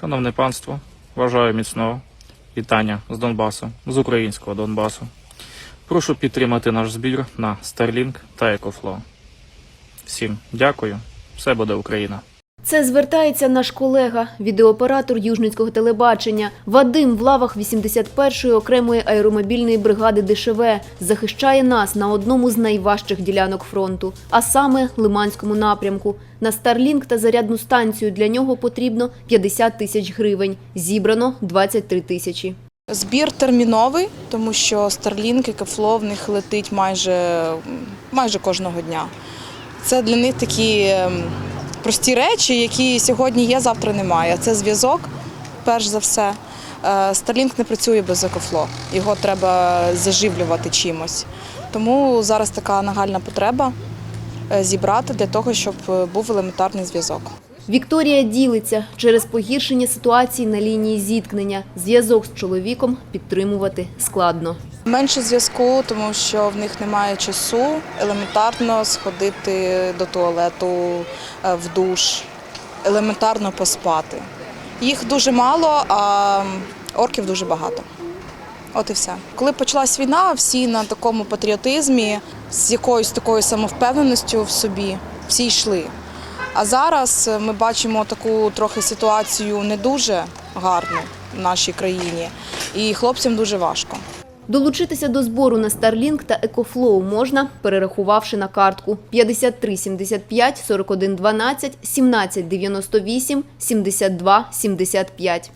Шановне панство, вважаю міцного вітання з Донбасу, з українського Донбасу. Прошу підтримати наш збір на Starlink та EcoFlow. Всім дякую. Все буде Україна. Це звертається наш колега, відеооператор Южницького телебачення. Вадим в лавах 81-ї окремої аеромобільної бригади ДШВ захищає нас на одному з найважчих ділянок фронту, а саме Лиманському напрямку. На Старлінк та зарядну станцію для нього потрібно 50 тисяч гривень. Зібрано 23 тисячі. Збір терміновий, тому що Starlink і Кефло в них летить майже, майже кожного дня. Це для них такі ем, прості речі, які сьогодні є, завтра немає. Це зв'язок, перш за все. Е, Starlink не працює без Екофло, його треба заживлювати чимось. Тому зараз така нагальна потреба е, зібрати для того, щоб е, був елементарний зв'язок. Вікторія ділиться через погіршення ситуації на лінії зіткнення. Зв'язок з чоловіком підтримувати складно. Менше зв'язку, тому що в них немає часу елементарно сходити до туалету, е, в душ, елементарно поспати. Їх дуже мало, а орків дуже багато. От і все. Коли почалась війна, всі на такому патріотизмі, з якоюсь такою самовпевненістю в собі, всі йшли. А зараз ми бачимо таку трохи ситуацію не дуже гарну в нашій країні, і хлопцям дуже важко. Долучитися до збору на Starlink та Екофлоу можна, перерахувавши на картку 53 75 41 12 17 98 72 75.